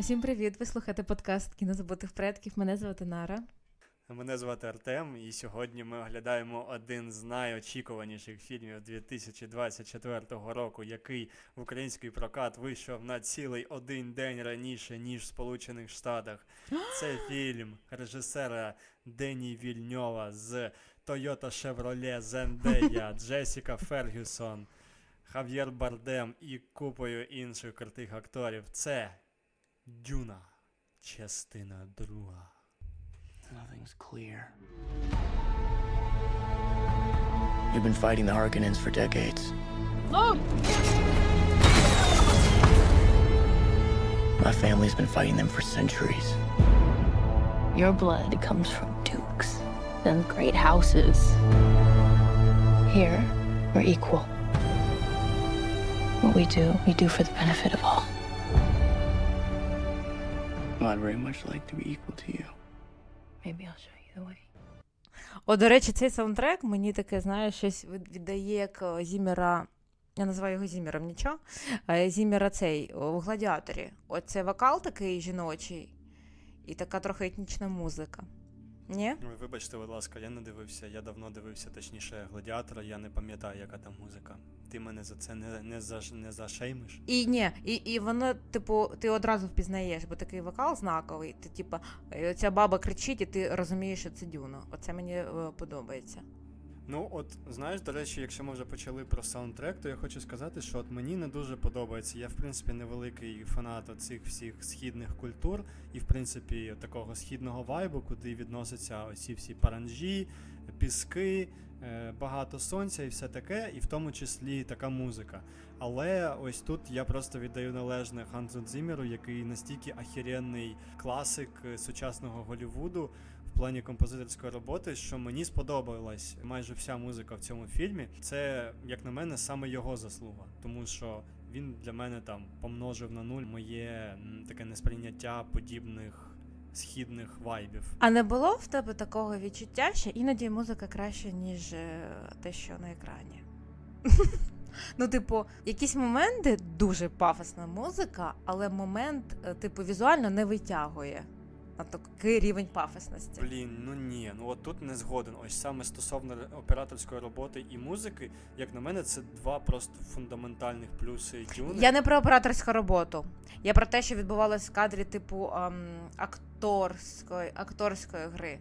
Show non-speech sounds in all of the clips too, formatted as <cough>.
Усім привіт! Ви слухаєте подкаст Кінозабутих предків. Мене звати Нара. Мене звати Артем, і сьогодні ми оглядаємо один з найочікуваніших фільмів 2024 року, який в український прокат вийшов на цілий один день раніше, ніж в Сполучених Штатах. <gasps> Це фільм режисера Дені Вільньова з Toyota Chevrolet Zendaya, <laughs> Джесіка Фергюсон, Хав'єр Бардем і купою інших крутих акторів. Це Дюна, частина друга. Nothing's clear. You've been fighting the Harkonnens for decades. My family's been fighting them for centuries. Your blood comes from dukes and great houses. Here, we're equal. What we do, we do for the benefit of all. Well, I'd very much like to be equal to you. Maybe I'll show you the way. О, до речі, цей саундтрек мені таке, знаєш, щось віддає як е, Зімера. Я називаю його Зімером, нічого. Е, Зімера цей у в гладіаторі. Оце вокал такий жіночий, і така трохи етнічна музика. Ні? Ой, Вибачте, будь ласка, я не дивився. Я давно дивився, точніше, гладіатора, я не пам'ятаю, яка там музика. Ти мене за це не, не, за, не зашеймиш. І ні, і, і воно, типу, ти одразу впізнаєш, бо такий вокал знаковий. Ти, типу, е, ця баба кричить, і ти розумієш, що це дюна. Оце мені е, подобається. Ну, от знаєш, до речі, якщо ми вже почали про саундтрек, то я хочу сказати, що от мені не дуже подобається. Я, в принципі, невеликий фанат цих всіх східних культур і, в принципі, такого східного вайбу, куди відносяться оці всі паранжі, піски, е, багато сонця і все таке, і в тому числі така музика. Але ось тут я просто віддаю належне Хансу Дзімеру, який настільки ахіренний класик е, сучасного Голлівуду в плані композиторської роботи, що мені сподобалась майже вся музика в цьому фільмі. Це, як на мене, саме його заслуга, тому що він для мене там помножив на нуль моє таке несприйняття подібних східних вайбів. А не було в тебе такого відчуття, що іноді музика краще, ніж е, те, що на екрані? <laughs> Ну, типу, якісь моменти дуже пафосна музика, але момент, е, типу, візуально не витягує на такий рівень пафосності. Блін, ну ні, ну от тут не згоден. Ось саме стосовно операторської роботи і музики, як на мене, це два просто фундаментальних плюси дюни. Я не про операторську роботу. Я про те, що відбувалось в кадрі, типу, ем, акторської, акторської гри.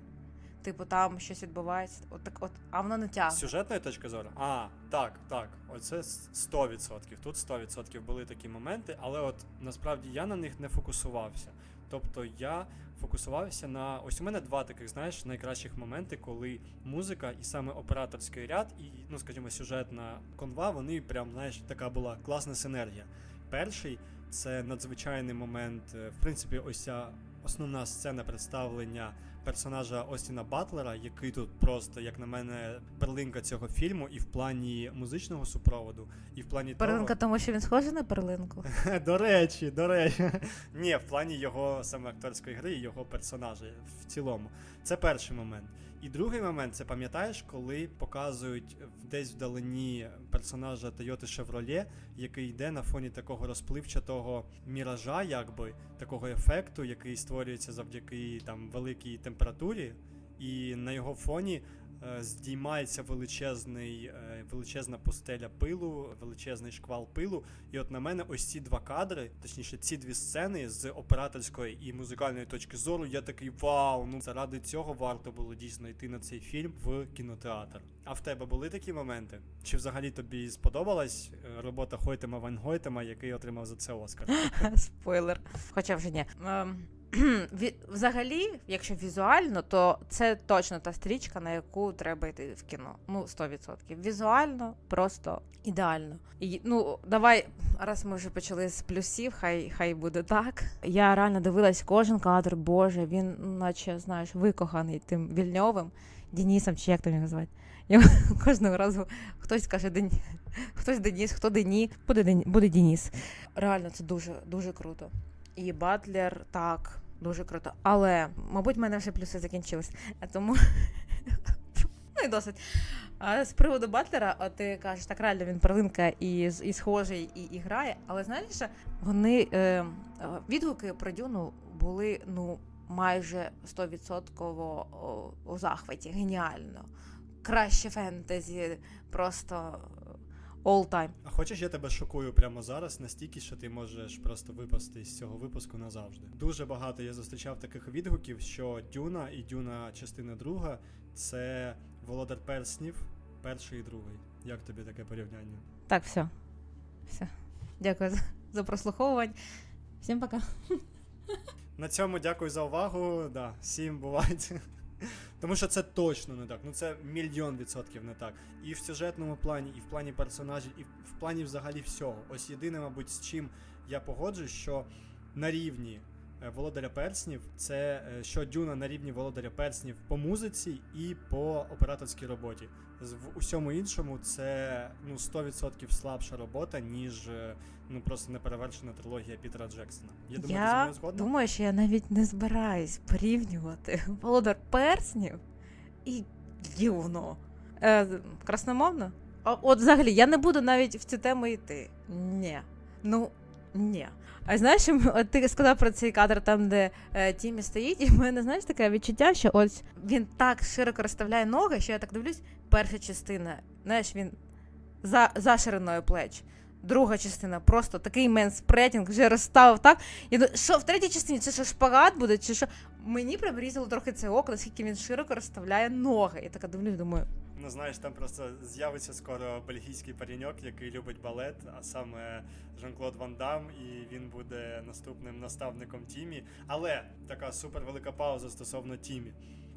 Типу, там щось відбувається, от так, от, а воно не З тягне. сюжетної точки зору? А, так, так. Оце с- 100%. Тут 100% були такі моменти, але от насправді я на них не фокусувався. Тобто я фокусувався на. Ось у мене два таких, знаєш, найкращих моменти, коли музика і саме операторський ряд, і, ну, скажімо, сюжетна конва, вони прям, знаєш, така була класна синергія. Перший це надзвичайний момент. е, В принципі, ось ця основна сцена представлення персонажа Остіна Батлера, який тут просто, як на мене, перлинка цього фільму, і в плані музичного супроводу, і в плані Перлинка, тому що він схожий на перлинку. <laughs> До речі, до речі. <laughs> Ні, в плані його саме акторської гри і його персонажа в цілому. Це перший момент. І другий момент, це пам'ятаєш, коли показують десь вдалині персонажа Тойоти Шевроле, який йде на фоні такого розпливчатого міража, якби такого ефекту, який створюється завдяки там великій температурі, і на його фоні здіймається величезний, е, величезна пустеля пилу, величезний шквал пилу. І от на мене ось ці два кадри, точніше, ці дві сцени з операторської і музикальної точки зору, я такий вау! Ну заради цього варто було дійсно йти на цей фільм в кінотеатр. А в тебе були такі моменти? Чи взагалі тобі сподобалась е, робота Хойтема Ван Гойтема, який отримав за це Оскар? <laughs> Спойлер. Хоча вже ні. <clears throat> Взагалі, якщо візуально, то це точно та стрічка, на яку треба йти в кіно. Ну, 100%. Візуально просто ідеально. І, ну, давай, раз ми вже почали з плюсів, хай, хай буде так. Я реально дивилась кожен кадр, боже, він, ну, наче, знаєш, викоханий тим вільньовим, Денісом, чи як там його звати. Я <laughs> кожного разу хтось каже Ден... хтось Деніс, хто Дені, буде, Ден... буде Деніс. Реально, це дуже, дуже круто. І Батлер так, дуже круто. Але, мабуть, в мене вже плюси закінчились. Тому. <laughs> ну і досить. А з приводу Батлера, от ти кажеш, так реально він перлинка і, і схожий, і, і грає. Але знаєш, вони е, відгуки про Дюну були ну майже 100% у захваті. Геніально. Краще фентезі, просто all time. А хочеш, я тебе шокую прямо зараз настільки, що ти можеш просто випасти з цього випуску назавжди. Дуже багато я зустрічав таких відгуків, що Дюна і Дюна частина друга це Володар Перснів, перший і другий. Як тобі таке порівняння? Так, все. Все. Дякую за, за прослуховування. Всім пока. На цьому дякую за увагу. Да, всім бувайте. Тому що це точно не так. Ну це мільйон відсотків не так. І в сюжетному плані, і в плані персонажів, і в плані взагалі всього. Ось єдине, мабуть, з чим я погоджуюсь, що на рівні Володаря Перснів, це е, що Дюна на рівні Володаря Перснів по музиці і по операторській роботі. В усьому іншому це ну 100% слабша робота, ніж е, ну просто неперевершена трилогія Пітера Джексона. Я думаю, Я згодна? думаю, що я навіть не збираюсь порівнювати <laughs> володар перснів і Дюну. Е, красномовно? А, от взагалі, я не буду навіть в цю тему йти. Ні. Ну, ні. А знаєш, от ти сказав про цей кадр там, де е, Тімі стоїть, і в мене знаєш таке відчуття, що ось він так широко розставляє ноги, що я так дивлюсь, перша частина, знаєш, він за, за шириною плеч. Друга частина просто такий менспретінг вже розставив так. Я думаю, що в третій частині це що шпагат буде, чи що? Мені прям різало трохи це око, наскільки він широко розставляє ноги. Я така дивлюсь, думаю, Ну, знаєш, там просто з'явиться скоро бельгійський пареньок, який любить балет, а саме Жан-Клод Ван Дам, і він буде наступним наставником Тімі. Але така супервелика пауза стосовно Тімі.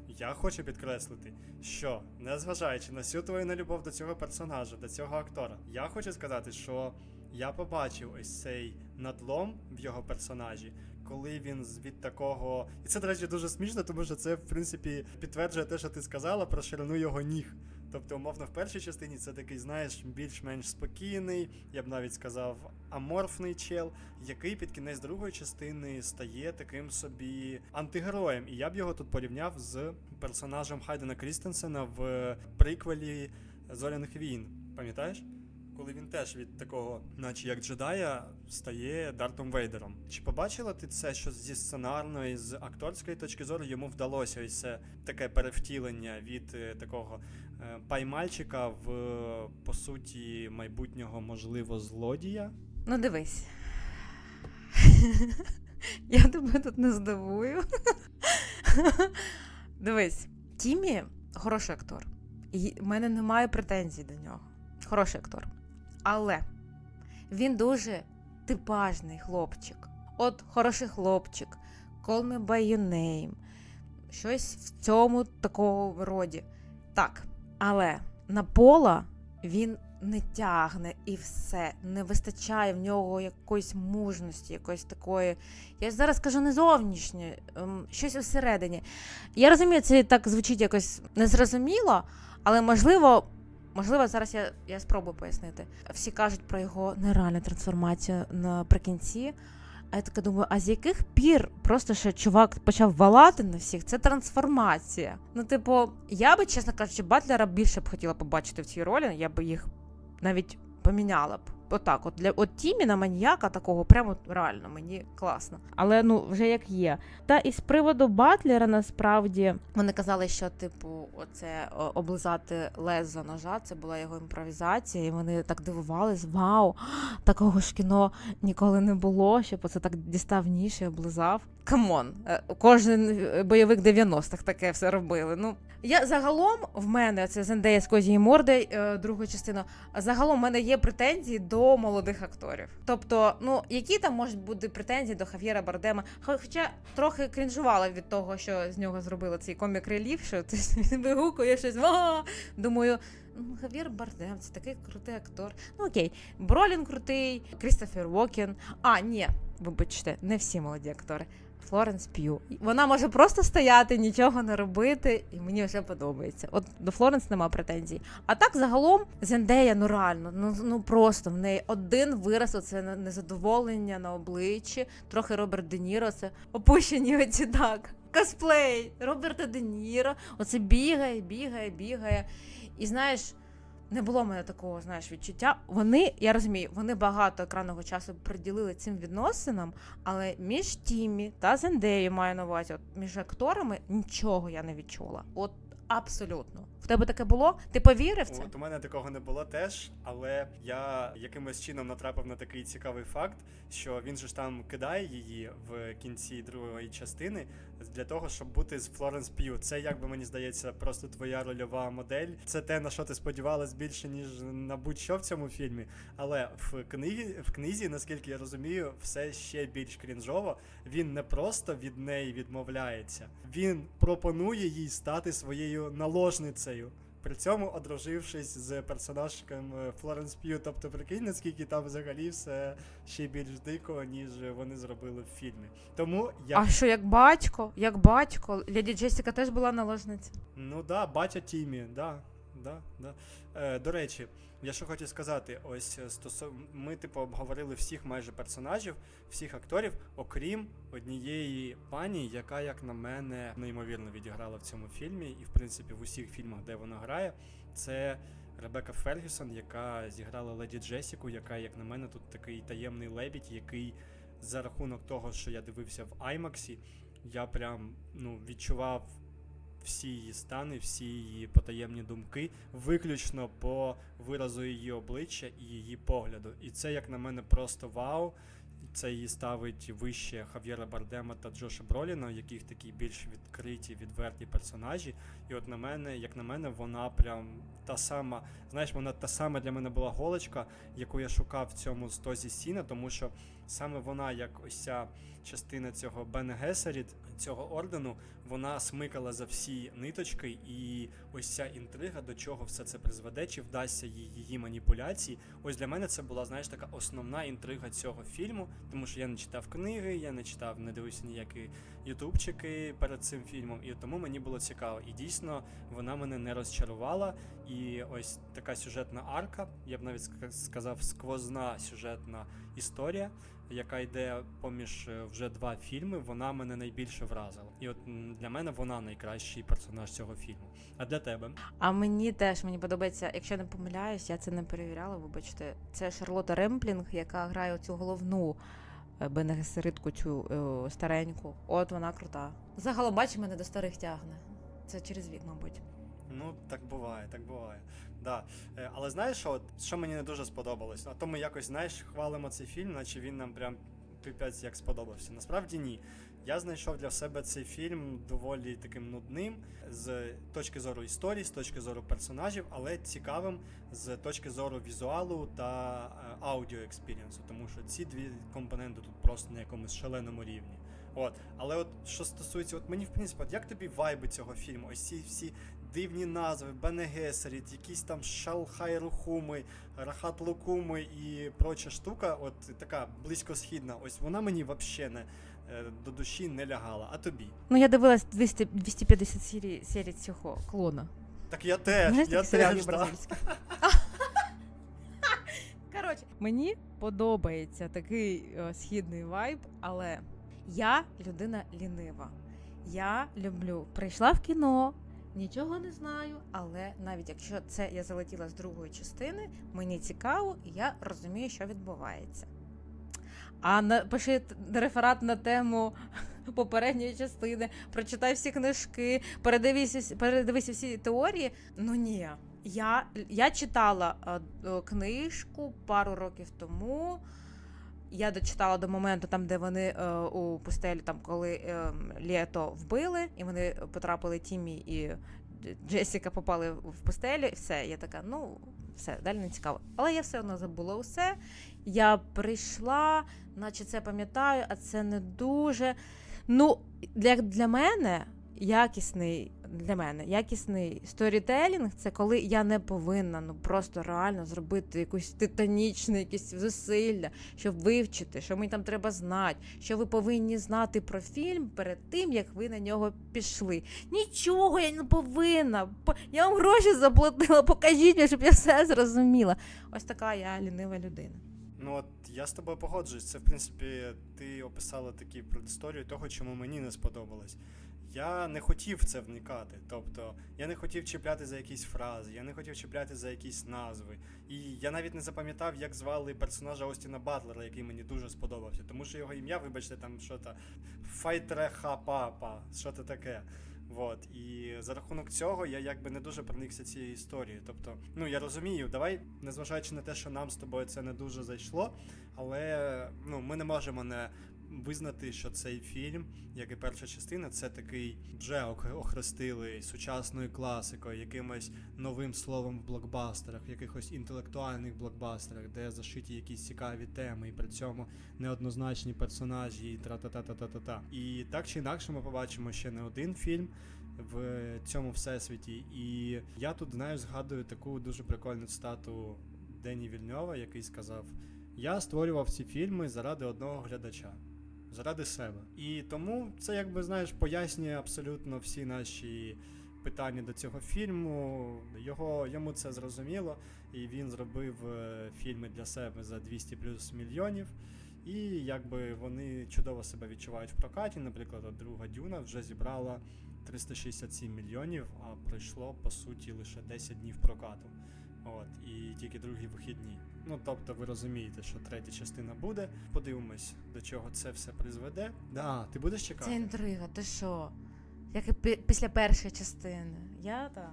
Я хочу підкреслити, що незважаючи на всю твою нелюбов до цього персонажа, до цього актора, я хочу сказати, що я побачив ось цей надлом в його персонажі, коли він від такого. І це, до речі, дуже смішно, тому що це, в принципі, підтверджує те, що ти сказала про ширину його ніг. Тобто, умовно, в першій частині це такий, знаєш, більш-менш спокійний, я б навіть сказав, аморфний чел, який під кінець другої частини стає таким собі антигероєм. І я б його тут порівняв з персонажем Хайдена Крістенсена в приквелі Зоряних війн. Пам'ятаєш? Коли він теж від такого, наче як джедая, стає Дартом Вейдером. Чи побачила ти це, що зі сценарної, з акторської точки зору йому вдалося ось це таке перевтілення від е, такого е, паймальчика в е, по суті майбутнього, можливо, злодія? ну дивись. <laughs> Я тебе тут не здивую. <laughs> Дивись, Тімі хороший актор. І в мене немає претензій до нього. Хороший актор. Але він дуже типажний хлопчик. От хороший хлопчик, Call me by your name. Щось в цьому такого роді. Так, але на пола він не тягне і все. Не вистачає в нього якоїсь мужності, якоїсь такої. Я зараз кажу не зовнішньої, ем, щось усередині. Я розумію, це так звучить якось незрозуміло, але можливо. Можливо, зараз я, я спробую пояснити. Всі кажуть про його нереальну трансформацію наприкінці. А я така думаю, а з яких пір просто що чувак почав валати на всіх? Це трансформація. Ну, типу, я би, чесно кажучи, Батлера більше б хотіла побачити в цій ролі. Я би їх навіть поміняла б. Отак, от для от Тіміна маніяка такого, прямо реально мені класно. Але ну вже як є. Та і з приводу Батлера насправді вони казали, що типу, оце облизати лезо ножа, це була його імпровізація, і вони так дивувались. Вау, <gasps> такого ж кіно ніколи не було, щоб оце так дістав ніж і облизав. Камон, е, кожен е, бойовик 90-х таке все робили. Ну я загалом в мене це Зендея з козією мордою, е, друга частина. Загалом в мене є претензії до молодих акторів. Тобто, ну які там можуть бути претензії до Хав'єра Бардема? Хоча трохи крінжувала від того, що з нього зробили цей комік реліф, що <laughs> він вигукує щось. Думаю. Хав'єр Бардем, це такий крутий актор. Ну окей, Бролін крутий, Крістофер Уокен. А, ні, вибачте, не всі молоді актори. Флоренс П'ю. Вона може просто стояти, нічого не робити, і мені вже подобається. От до Флоренс нема претензій. А так загалом Зендея, ну реально, ну, ну просто в неї один вираз, оце незадоволення на обличчі, трохи Роберт Де Ніро, це опущені оці так. Косплей Роберта Де Ніро. Оце бігає, бігає, бігає. І знаєш, не було в мене такого, знаєш, відчуття. Вони, я розумію, вони багато екранного часу приділили цим відносинам, але між Тімі та Зендею маю на увазі, от між акторами нічого я не відчула. От абсолютно. В тебе таке було? Ти повірив це? От у мене такого не було теж, але я якимось чином натрапив на такий цікавий факт, що він же ж там кидає її в кінці другої частини для того, щоб бути з Флоренс П'ю. Це, як би мені здається, просто твоя рольова модель. Це те, на що ти сподівалась більше, ніж на будь-що в цьому фільмі. Але в книгі, в книзі, наскільки я розумію, все ще більш крінжово. Він не просто від неї відмовляється, він пропонує їй стати своєю наложницею. При цьому одружившись з персонажком е, Флоренс П'ю. Тобто, прикинь, наскільки там взагалі все ще більш дико, ніж вони зробили в фільмі. Тому я А що, як батько? Як батько? Леді Джесіка теж була наложниця. Ну да, батя Тімі, да. Да, да. Е, до речі, я що хотів сказати, ось е, стосовно ми, типу, обговорили всіх майже персонажів, всіх акторів, окрім однієї пані, яка, як на мене, неймовірно відіграла в цьому фільмі, і в принципі в усіх фільмах, де вона грає, це Ребека Фергюсон, яка зіграла леді Джесіку, яка, як на мене, тут такий таємний лебідь, який за рахунок того, що я дивився в Аймаксі, я прям ну, відчував всі її стани, всі її потаємні думки, виключно по виразу її обличчя і її погляду. І це, як на мене, просто вау. Це її ставить вище Хав'єра Бардема та Джоша Броліна, яких такі більш відкриті, відверті персонажі. І от на мене, як на мене, вона прям та сама, знаєш, вона та сама для мене була голочка, яку я шукав в цьому стозі Сіна, тому що саме вона, як ось ця частина цього Бене Гесеріт, цього ордену, вона смикала за всі ниточки, і ось ця інтрига, до чого все це призведе, чи вдасться її маніпуляції. Ось для мене це була, знаєш, така основна інтрига цього фільму, тому що я не читав книги, я не читав, не дивився ніякі ютубчики перед цим фільмом, і тому мені було цікаво. І дійсно вона мене не розчарувала. І ось така сюжетна арка, я б навіть сказав, сквозна сюжетна історія, яка йде поміж е, вже два фільми, вона мене найбільше вразила. І от для мене вона найкращий персонаж цього фільму. А для тебе? А мені теж мені подобається, якщо не помиляюсь, я це не перевіряла, вибачте. Це Шарлота Ремплінг, яка грає цю головну е, бенегесеритку, цю е, стареньку. От вона крута. Загалом бачиш, мене до старих тягне. Це через вік, мабуть. Ну, так буває, так буває. Да. Е, Але знаєш, що, що мені не дуже сподобалось? А то ми якось, знаєш, хвалимо цей фільм, наче він нам прям пипець як сподобався. Насправді ні. Я знайшов для себе цей фільм доволі таким нудним з точки зору історії, з точки зору персонажів, але цікавим з точки зору візуалу та е, аудіо експірієнсу, тому що ці дві компоненти тут просто на якомусь шаленому рівні. От, але от що стосується, от мені в принципі, от як тобі вайби цього фільму? Ось ці всі дивні назви, Бене Гесеріт, якісь там Шалхай Рухуми, Рахат і проча штука, от така близькосхідна, ось вона мені взагалі не е, до душі не лягала. А тобі? Ну, я дивилась 200, 250 серій, серій цього клона. Так я теж, Знаєш, я теж, да. Коротше, мені подобається такий е, східний вайб, але я людина лінива. Я люблю. Прийшла в кіно, нічого не знаю, але навіть якщо це я залетіла з другої частини, мені цікаво, і я розумію, що відбувається. А на, пиши т- реферат на тему <laughs> попередньої частини, прочитай всі книжки, передивися, передивися всі теорії. Ну ні. Я, я читала е, книжку пару років тому. Я дочитала до моменту, там, де вони е, у пустелі, там, коли е, Лєто вбили, і вони потрапили Тімі і Джесіка попали в пустелі. Все, я така, ну, все, далі не цікаво. Але я все одно забула усе. Я прийшла, наче це пам'ятаю, а це не дуже. Ну, для, для мене якісний для мене якісний сторітелінг це коли я не повинна ну просто реально зробити якусь титанічне якісь зусилля, щоб вивчити, що мені там треба знати, що ви повинні знати про фільм перед тим, як ви на нього пішли. Нічого я не повинна. Я вам гроші заплатила, покажіть мені, щоб я все зрозуміла. Ось така я лінива людина. Ну от я з тобою погоджуюсь. Це в принципі ти описала такі предісторію того, чому мені не сподобалось. Я не хотів в це вникати. Тобто, я не хотів чіпляти за якісь фрази, я не хотів чіпляти за якісь назви. І я навіть не запам'ятав, як звали персонажа Остіна Батлера, який мені дуже сподобався. Тому що його ім'я, вибачте, там що то Файтреха Папа, що то таке. Вот. І за рахунок цього я якби не дуже проникся цією історією. Тобто, ну я розумію, давай, незважаючи на те, що нам з тобою це не дуже зайшло, але ну, ми не можемо не визнати, що цей фільм, як і перша частина, це такий вже ох- охрестили сучасною класикою, якимось новим словом в блокбастерах, в якихось інтелектуальних блокбастерах, де зашиті якісь цікаві теми, і при цьому неоднозначні персонажі, і тра-та-та-та-та-та. І так чи інакше ми побачимо ще не один фільм. В цьому всесвіті, і я тут знаю, згадую таку дуже прикольну цитату Дені Вільньова, який сказав: Я створював ці фільми заради одного глядача, заради себе. І тому це, якби знаєш, пояснює абсолютно всі наші питання до цього фільму. Його, йому це зрозуміло, і він зробив е, фільми для себе за 200 плюс мільйонів. І якби вони чудово себе відчувають в прокаті. Наприклад, друга Дюна вже зібрала 367 мільйонів, а пройшло по суті лише 10 днів прокату. От, і тільки другі вихідні. Ну тобто ви розумієте, що третя частина буде. Подивимось, до чого це все призведе. Да, ти будеш чекати? Це інтрига, ти що? Як і пі- після першої частини. Я так.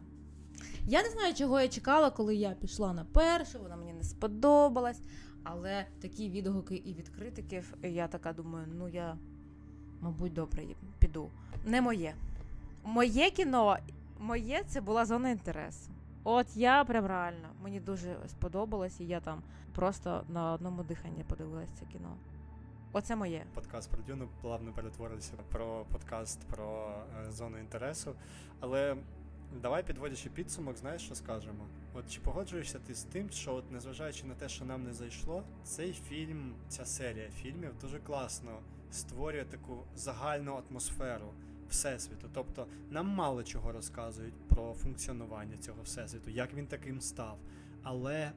Я не знаю, чого я чекала, коли я пішла на першу, вона мені не сподобалась. Але такі відгуки і від критиків, я така думаю, ну я, мабуть, добре піду. Не моє. Моє кіно, моє це була зона інтересу. От я прям реально, мені дуже сподобалось, і я там просто на одному диханні подивилася це кіно. Оце моє. Подкаст про Дюну плавно перетворився про подкаст про е, зону інтересу. Але давай, підводячи підсумок, знаєш, що скажемо? От чи погоджуєшся ти з тим, що, от, незважаючи на те, що нам не зайшло, цей фільм, ця серія фільмів дуже класно створює таку загальну атмосферу всесвіту. Тобто нам мало чого розказують про функціонування цього всесвіту, як він таким став. Але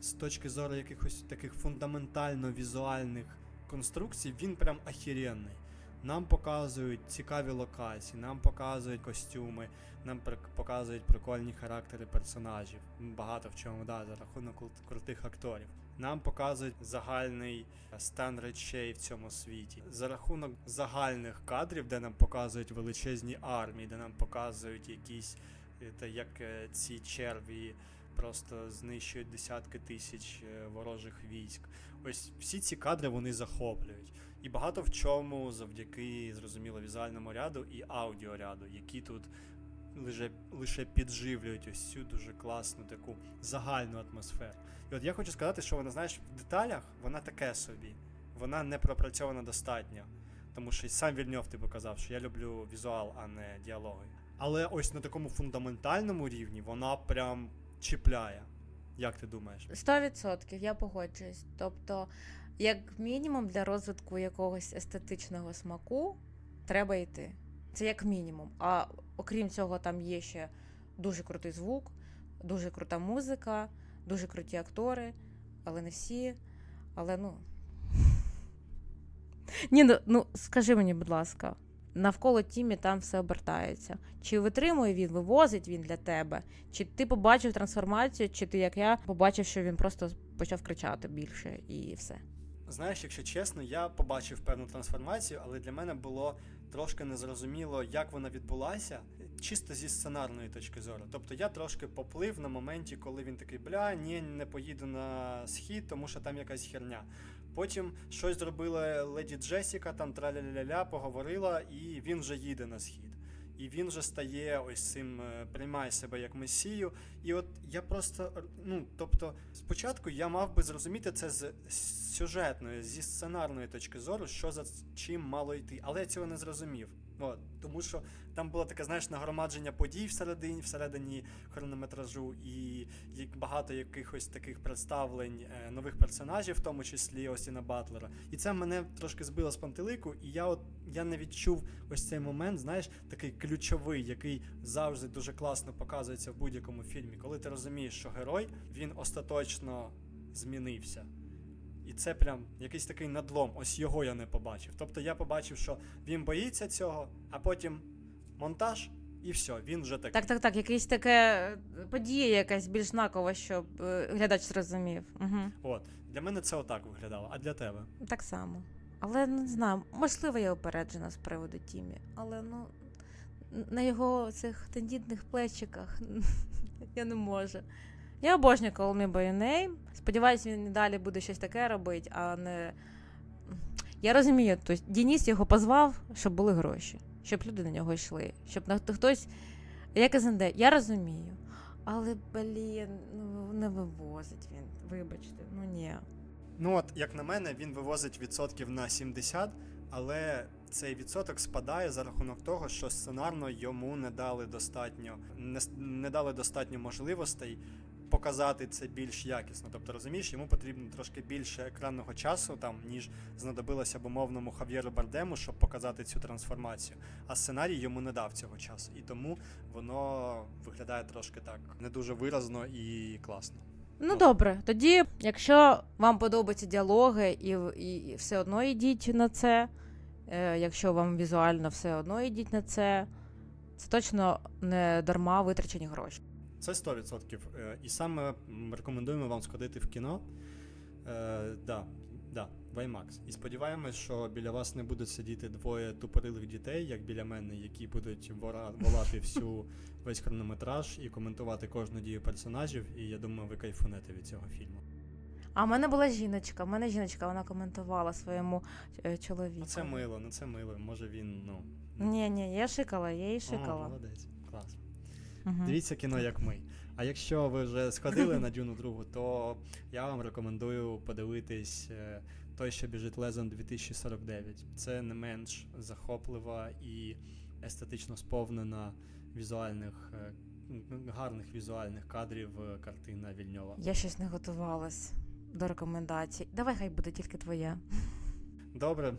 з точки зору якихось таких фундаментально візуальних конструкцій, він прям ахіренний. Нам показують цікаві локації, нам показують костюми, нам показують прикольні характери персонажів. Багато в чому, да, за рахунок крутих акторів. Нам показують загальний стан речей в цьому світі. За рахунок загальних кадрів, де нам показують величезні армії, де нам показують якісь, е, та як е, ці черві просто знищують десятки тисяч е, ворожих військ. Ось всі ці кадри вони захоплюють. І багато в чому завдяки зрозуміло візуальному ряду і аудіоряду, які тут лише, лише підживлюють ось цю дуже класну таку загальну атмосферу. І от я хочу сказати, що вона, знаєш, в деталях вона таке собі, вона не пропрацьована достатньо. Тому що сам Вільньов ти показав, що я люблю візуал, а не діалоги. Але ось на такому фундаментальному рівні вона прям чіпляє. Як ти думаєш? Сто відсотків, я погоджуюсь. Тобто, як мінімум, для розвитку якогось естетичного смаку треба йти. Це як мінімум. А окрім цього, там є ще дуже крутий звук, дуже крута музика, дуже круті актори, але не всі. Але ну. <laughs> Ні, ну, ну скажи мені, будь ласка, навколо Тімі там все обертається. Чи витримує він, вивозить він для тебе? Чи ти побачив трансформацію, чи ти, як я, побачив, що він просто почав кричати більше і все. Знаєш, якщо чесно, я побачив певну трансформацію, але для мене було трошки незрозуміло, як вона відбулася, чисто зі сценарної точки зору. Тобто я трошки поплив на моменті, коли він такий, бля, ні, не поїду на схід, тому що там якась херня. Потім щось зробила леді Джесіка, там траля-ля-ля, поговорила, і він вже їде на схід. І він вже стає ось цим, е, приймає себе як месію. І от я просто, ну, тобто, спочатку я мав би зрозуміти це з сюжетної, зі сценарної точки зору, що за чим мало йти. Але я цього не зрозумів. От, тому що там було таке, знаєш, нагромадження подій всередині, всередині хронометражу, і як багато якихось таких представлень е, нових персонажів, в тому числі Остіна Батлера. І це мене трошки збило з пантелику, і я от я не відчув ось цей момент, знаєш, такий ключовий, який завжди дуже класно показується в будь-якому фільмі, коли ти розумієш, що герой він остаточно змінився. І це прям якийсь такий надлом. Ось його я не побачив. Тобто я побачив, що він боїться цього, а потім монтаж, і все, він вже такий. Так, так, так, якась таке е, подія, якась більш знакова, щоб е, глядач зрозумів. Угу. От. Для мене це отак виглядало, а для тебе? Так само. Але не знаю, можливо, я упереджена з приводу Тімі, але ну на його цих тендітних плечиках <laughs> я не можу. Я обожнюю Call Me By Your Name. Сподіваюсь, він і далі буде щось таке робити, а не. Я розумію, тобто Дініс його позвав, щоб були гроші, щоб люди на нього йшли, щоб на хтось. Як СНД, я розумію. Але, блін, ну не вивозить він. Вибачте, ну ні. Ну от, як на мене, він вивозить відсотків на 70, але цей відсоток спадає за рахунок того, що сценарно йому не дали достатньо, не, не дали достатньо можливостей показати це більш якісно. Тобто, розумієш, йому потрібно трошки більше екранного часу, там, ніж знадобилося б умовному Хав'єру Бардему, щоб показати цю трансформацію. А сценарій йому не дав цього часу. І тому воно виглядає трошки так не дуже виразно і класно. Ну Ну. добре, тоді, якщо вам подобаються діалоги і, і, і все одно йдіть на це, е, якщо вам візуально все одно йдіть на це, це точно не дарма витрачені гроші. Це 100%. Е, І саме рекомендуємо вам сходити в кіно. Е, да, да, в IMAX. І сподіваємось, що біля вас не будуть сидіти двоє тупорилих дітей, як біля мене, які будуть вора- волати всю весь хронометраж і коментувати кожну дію персонажів. І я думаю, ви кайфунете від цього фільму. А в мене була жіночка, в мене жіночка, вона коментувала своєму е, чоловіку. Ну це мило, ну це мило. Може він, ну. Ні, ні, я шикала, я О, шикала. молодець, Мгм. Дивіться кіно, як ми. А якщо ви вже сходили на Дюну другу, то я вам рекомендую подивитись е, той, що біжить Лезон 2049. Це не менш захоплива і естетично сповнена візуальних, е, гарних візуальних кадрів е, картина Вільньова. Я щось не готувалась до рекомендацій. Давай хай буде тільки твоя. Добре,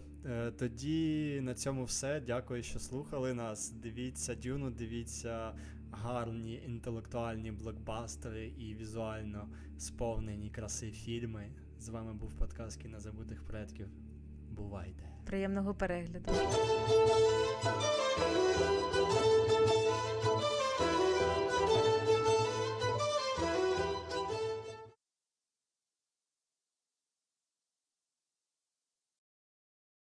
тоді на цьому все. Дякую, що слухали нас. Дивіться Дюну, дивіться гарні інтелектуальні блокбастери і візуально сповнені краси фільми. З вами був подкаст «Кінозабутих предків. Бувайте! Приємного перегляду.